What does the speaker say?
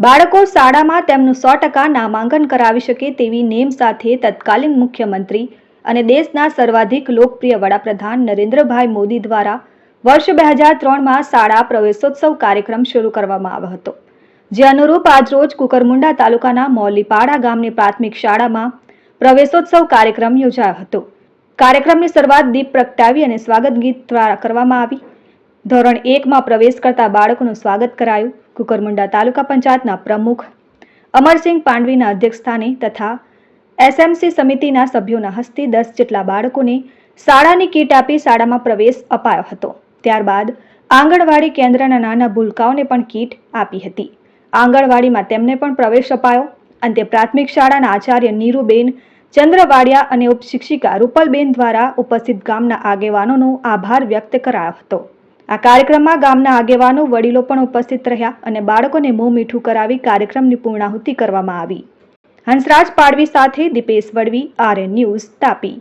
બાળકો શાળામાં તેમનું સો ટકા નામાંકન કરાવી શકે તેવી નેમ સાથે તત્કાલીન મુખ્યમંત્રી અને દેશના સર્વાધિક લોકપ્રિય વડાપ્રધાન નરેન્દ્રભાઈ મોદી દ્વારા વર્ષ બે હજાર ત્રણમાં શાળા પ્રવેશોત્સવ કાર્યક્રમ શરૂ કરવામાં આવ્યો હતો, જે અનુરૂપ આજરોજ કુકરમુંડા તાલુકાના મૌલીપાડા ગામની પ્રાથમિક શાળામાં પ્રવેશોત્સવ કાર્યક્રમ યોજાયો હતો. કાર્યક્રમની શરૂઆત દીપ પ્રગટાવી અને સ્વાગત ગીત દ્વારા કરવામાં આવી. ધોરણ એકમાં પ્રવેશ કરતા બાળકોનું સ્વાગત કરાયું કુકરમુંડા તાલુકા પંચાયતના પ્રમુખ અમરસિંહ પાંડવીના અધ્યક્ષસ્થાને તથા એસએમસી સમિતિના સભ્યોના હસ્તે દસ જેટલા બાળકોને શાળાની કીટ આપી શાળામાં પ્રવેશ અપાયો હતો. ત્યારબાદ આંગણવાડી કેન્દ્રના નાના ભૂલકાઓને પણ કીટ આપી હતી. આંગણવાડીમાં તેમને પણ પ્રવેશ અપાયો. અંતે પ્રાથમિક શાળાના આચાર્ય નીરુબેન ચંદ્રવાડિયા અને ઉપશિક્ષિકા રૂપલબેન દ્વારા ઉપસ્થિત ગામના આગેવાનોનો આભાર વ્યક્ત કરાયો હતો. આ કાર્યક્રમમાં ગામના આગેવાનો, વડીલો પણ ઉપસ્થિત રહ્યા અને બાળકોને મોં મીઠું કરાવી કાર્યક્રમની પૂર્ણાહુતિ કરવામાં આવી. હંસરાજ પાડવી સાથે દીપેશ વડવી, આરએન ન્યૂઝ તાપી.